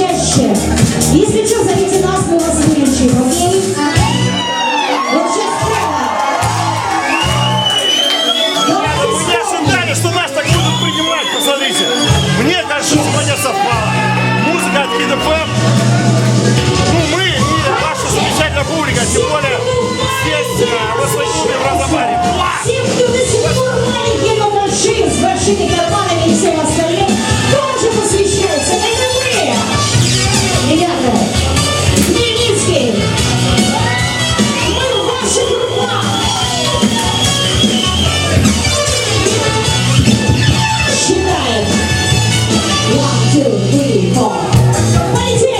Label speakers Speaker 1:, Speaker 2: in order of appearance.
Speaker 1: чаще. Если что, зовите нас, мы вас
Speaker 2: тем более здесь, э, в Восточном в Розабаре.
Speaker 1: Всем, кто до сих пор маленькие, но большие, с большими карманами и всем остальным, тоже посвящается. Это мы! Ребята, мы в ваших руках! Считаем. One, two, three, four. Полетели!